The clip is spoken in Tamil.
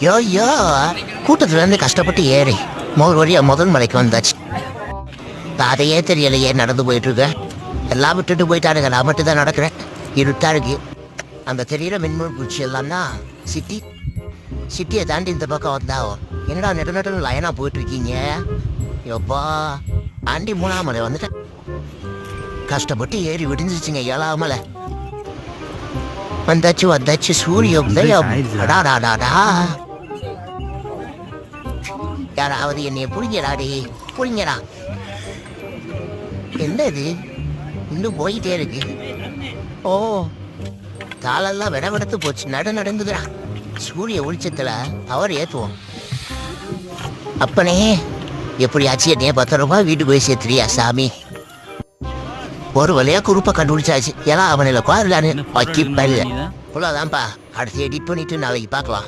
யோ யோ. கூட்டத்துல இருந்து கஷ்டப்பட்டு ஏறி மோர் வழியா முதல் மலைக்கு வந்தாச்சு. அதையே தெரியலையே நடந்து போயிட்டு எல்லாம் விட்டுட்டு போயிட்டானுங்க. நான் மட்டும் தான் நடக்கிறேன். இருட்டா இருக்கு. அந்த தெரியிற மின்மூல் பூச்சி எல்லாம்னா சிட்டி. சிட்டியை தாண்டி இந்த பக்கம் வந்தா என்னடா நெடு நடு லைனா போயிட்டு இருக்கீங்க யப்பா ஆண்டி மூணாம் மலை வந்துட்டேன். கஷ்டப்பட்டு ஏறி விடிஞ்சிச்சுங்க ஏழாம் மலை. வந்தாச்சு வந்தாச்சு சூரிய உதயம் யாராவது என்னைய புரிஞ்சடாடி புரிஞ்சடா என்ன இது இன்னும் போயிட்டே இருக்கு ஓ காலெல்லாம் விட விடத்து போச்சு நடு நடந்துதுடா சூரிய வெளிச்சத்துல அவர் ஏத்துவோம் அப்பனே எப்படியாச்சும் என்னைய பத்து ரூபாய் வீட்டுக்கு போய் சேர்த்துறியா சாமி ஒரு வழியா குறுப்ப கண்டுபிடிச்சாச்சு. ஏன்னா அவனில் குவாருலான்னு வைக்கி பல்லு இவ்வளோதான்ப்பா அடுத்து எடிட் பண்ணிட்டு நாளைக்கு பார்க்கலாம்.